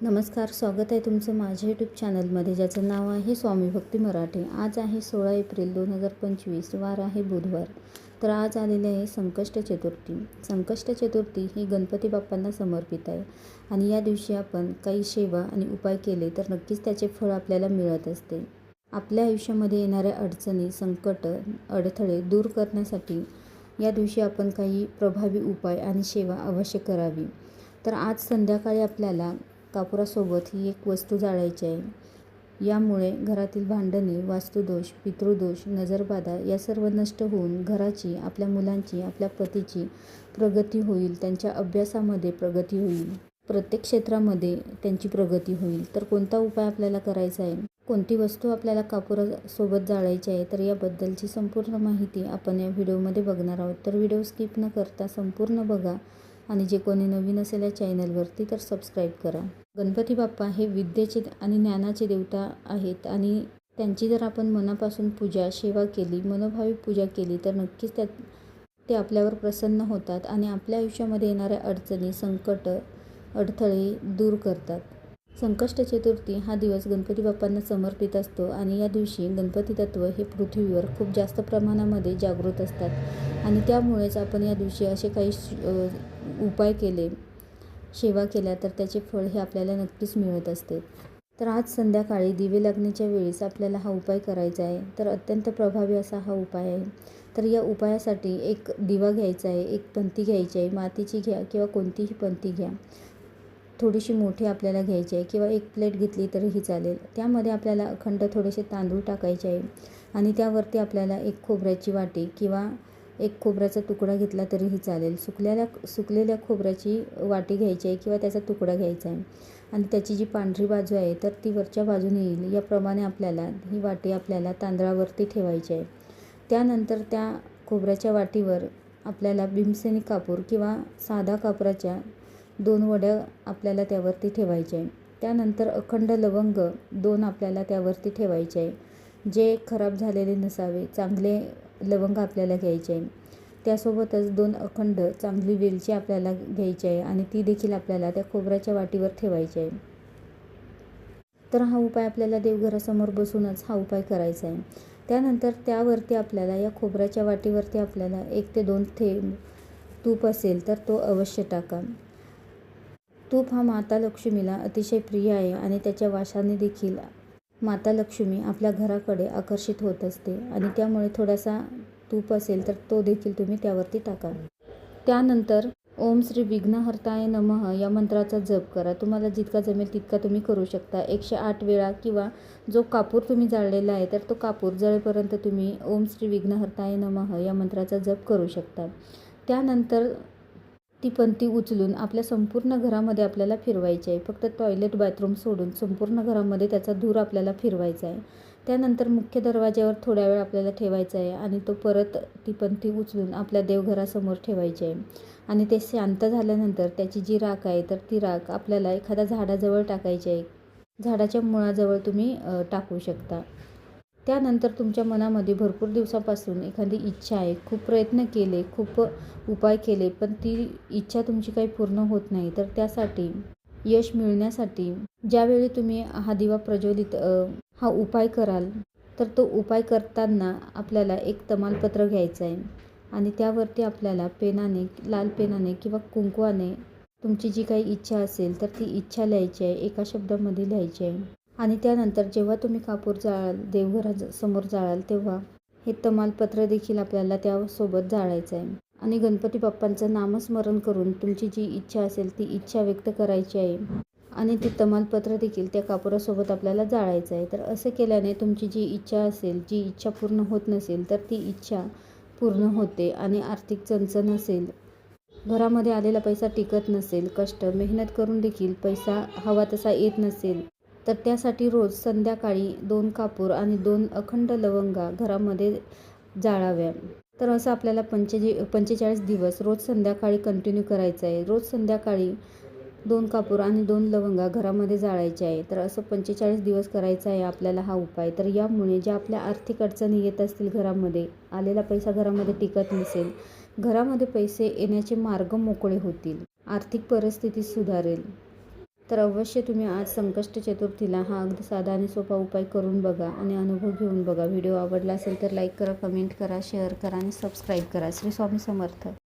नमस्कार स्वागत आहे तुमचं माझ्या यूट्यूब चॅनलमध्ये ज्याचं नाव आहे स्वामी भक्ती मराठे. आज आहे सोळा एप्रिल दोन हजार पंचवीस वार आहे बुधवार. तर आज आलेले आहे संकष्ट चतुर्थी. संकष्ट चतुर्थी ही गणपती बाप्पांना समर्पित आहे. आणि या दिवशी आपण काही सेवा आणि उपाय केले तर नक्कीच त्याचे फळ आपल्याला मिळत असते. आपल्या आयुष्यामध्ये येणाऱ्या अडचणी संकट अडथळे दूर करण्यासाठी या दिवशी आपण काही प्रभावी उपाय आणि सेवा अवश्य करावी. तर आज संध्याकाळी आपल्याला कापुरासोबत ही एक वस्तू जाळायची आहे. यामुळे घरातील भांडणे वास्तुदोष पितृदोष नजरबाधा या सर्व नष्ट होऊन घराची आपल्या मुलांची आपल्या पतीची प्रगती होईल त्यांच्या अभ्यासामध्ये प्रगती होईल. प्रत्येक क्षेत्रामध्ये त्यांची प्रगती होईल. तर कोणता उपाय आपल्याला करायचा आहे? कोणती वस्तू आपल्याला कापुरासोबत जाळायची आहे? तर याबद्दलची संपूर्ण माहिती आपण या व्हिडिओमध्ये बघणार आहोत. तर व्हिडिओ स्किप न करता संपूर्ण बघा. आणि जे कोणी नवीन असेल या चॅनलवरती तर सबस्क्राईब करा. गणपती बाप्पा हे विद्येचे आणि ज्ञानाचे देवता आहेत आणि त्यांची जर आपण मनापासून पूजा सेवा केली मनोभावी पूजा केली तर नक्कीच त्या ते आपल्यावर प्रसन्न होतात आणि आपल्या आयुष्यामध्ये येणाऱ्या अडचणी संकट अडथळे दूर करतात. संकष्ट चतुर्थी हा दिवस गणपती बाप्पांना समर्पित असतो आणि या दिवशी गणपती तत्व हे पृथ्वीवर खूप जास्त प्रमाणामध्ये जागृत असतात. आणि त्यामुळेच आपण या दिवशी असे काही उपाय केले सेवा केल्या तर त्याचे फळ हे आपल्याला नक्कीच मिळत असते. तर आज संध्याकाळी दिवे लागण्याच्या वेळेस आपल्याला हा उपाय करायचा आहे. तर अत्यंत प्रभावी असा हा उपाय आहे. तर या उपायासाठी एक दिवा घ्यायचा आहे एक पंथी घ्यायची आहे मातीची घ्या किंवा कोणतीही पंथी घ्या. थोडीशी मोठी आपल्याला घ्यायची आहे किंवा एक प्लेट घेतली तरीही चालेल. त्यामध्ये आपल्याला अखंड थोडेसे तांदूळ टाकायचे आहे आणि त्यावरती आपल्याला एक खोबऱ्याची वाटी किंवा एक खोबऱ्याचा तुकडा घेतला तरीही चालेल. सुकलेल्या सुकलेल्या खोबऱ्याची वाटी घ्यायची आहे किंवा त्याचा तुकडा घ्यायचा आहे. आणि त्याची जी पांढरी बाजू आहे तर ती वरच्या बाजूने येईल. याप्रमाणे आपल्याला ही वाटी आपल्याला तांदळावरती ठेवायची आहे. त्यानंतर त्या खोबऱ्याच्या वाटीवर आपल्याला भीमसेनी कापूर किंवा साधा कापराच्या दोन वड्या आपल्याला त्यावरती ठेवायच्या आहे. त्यानंतर अखंड लवंग दोन आपल्याला त्यावरती ठेवायचे आहे. जे खराब झालेले नसावे चांगले लवंग आपल्याला घ्यायची आहे. त्यासोबतच दोन अखंड चांगली वेलची आपल्याला घ्यायची आहे आणि ती देखील आपल्याला त्या खोबऱ्याच्या वाटीवर ठेवायची आहे. तर हा उपाय आपल्याला देवघरासमोर बसूनच हा उपाय करायचा आहे. त्यानंतर त्यावरती आपल्याला या खोबऱ्याच्या वाटीवरती आपल्याला एक ते दोन थेंब तूप असेल तर तो अवश्य टाका. तूप हा माता लक्ष्मीला अतिशय प्रिय आहे आणि त्याच्या वासाने देखील माता लक्ष्मी आपल्या घराकडे आकर्षित होत असते आणि त्यामुळे थोडासा तूप असेल तर तो देखील तुम्ही त्यावरती टाका. त्यानंतर ओम श्री विघ्नहर्ताय नमः या मंत्राचा जप करा. तुम्हाला जितका जमेल तितका तुम्ही करू शकता. एकशे आठ वेळा किंवा जो कापूर तुम्ही जाळलेला आहे तर तो कापूर जळेपर्यंत तुम्ही ओम श्री विघ्नहर्ताय नमः या मंत्राचा जप करू शकता. त्यानंतर ती पंथी उचलून आपल्या संपूर्ण घरामध्ये आपल्याला फिरवायची आहे. फक्त टॉयलेट बाथरूम सोडून संपूर्ण घरामध्ये त्याचा धूर आपल्याला फिरवायचा आहे. त्यानंतर मुख्य दरवाज्यावर थोड्या वेळ आपल्याला ठेवायचा आहे आणि तो परत ती पंथी उचलून आपल्या देवघरासमोर ठेवायची आहे. आणि ते शांत झाल्यानंतर त्याची जी राख आहे तर ती राख आपल्याला एखाद्या झाडाजवळ टाकायची आहे. झाडाच्या मुळाजवळ तुम्ही टाकू शकता. त्यानंतर तुमच्या मनामध्ये भरपूर दिवसापासून एखादी इच्छा आहे. खूप प्रयत्न केले खूप उपाय केले पण ती इच्छा तुमची काही पूर्ण होत नाही. तर त्यासाठी यश मिळण्यासाठी ज्यावेळी तुम्ही हा दिवा प्रज्वलित हा उपाय कराल तर तो उपाय करताना आपल्याला एक तमालपत्र घ्यायचं आहे. आणि त्यावरती आपल्याला पेनाने लाल पेनाने किंवा कुंकवाने तुमची जी काही इच्छा असेल तर ती इच्छा लिहायची आहे. एका शब्दामध्ये लिहायची आहे. आणि त्यानंतर जेव्हा तुम्ही कापूर जाळाल देवघरासमोर जाळाल तेव्हा हे तमालपत्र देखील आपल्याला त्यासोबत जाळायचं आहे. आणि गणपती बाप्पांचं नामस्मरण करून तुमची जी इच्छा असेल ती इच्छा व्यक्त करायची आहे. आणि ते तमालपत्र देखील त्या कापुरासोबत आपल्याला जाळायचं आहे. तर असं केल्याने तुमची जी इच्छा असेल जी इच्छा पूर्ण होत नसेल तर ती इच्छा पूर्ण होते आणि आर्थिक चणचण असेल. घरामध्ये आलेला पैसा टिकत नसेल कष्ट मेहनत करून देखील पैसा हवा तसा येत नसेल. तर त्यासाठी रोज संध्याकाळी दोन कापूर आणि दोन अखंड लवंगा घरामध्ये जाळाव्या. तर असं आपल्याला पंचेजी पंचेचाळीस दिवस रोज संध्याकाळी कंटिन्यू करायचं आहे. रोज संध्याकाळी दोन कापूर आणि दोन लवंगा घरामध्ये जाळायचे आहे. तर असं पंचेचाळीस दिवस करायचा आहे आपल्याला हा उपाय. तर यामुळे ज्या आपल्या आर्थिक अडचणी येत असतील घरामध्ये आलेला पैसा घरामध्ये टिकत नसेल घरामध्ये पैसे येण्याचे मार्ग मोकळे होतील. आर्थिक परिस्थिती सुधारेल. तर अवश्य तुम्ही आज संकष्ट चतुर्थीला हा अगदी साधा आणि सोपा उपाय करून बघा आणि अनुभव घेऊन बघा. व्हिडिओ आवडला असेल तर लाईक करा कमेंट करा शेअर करा आणि सबस्क्राईब करा. श्री स्वामी समर्थ.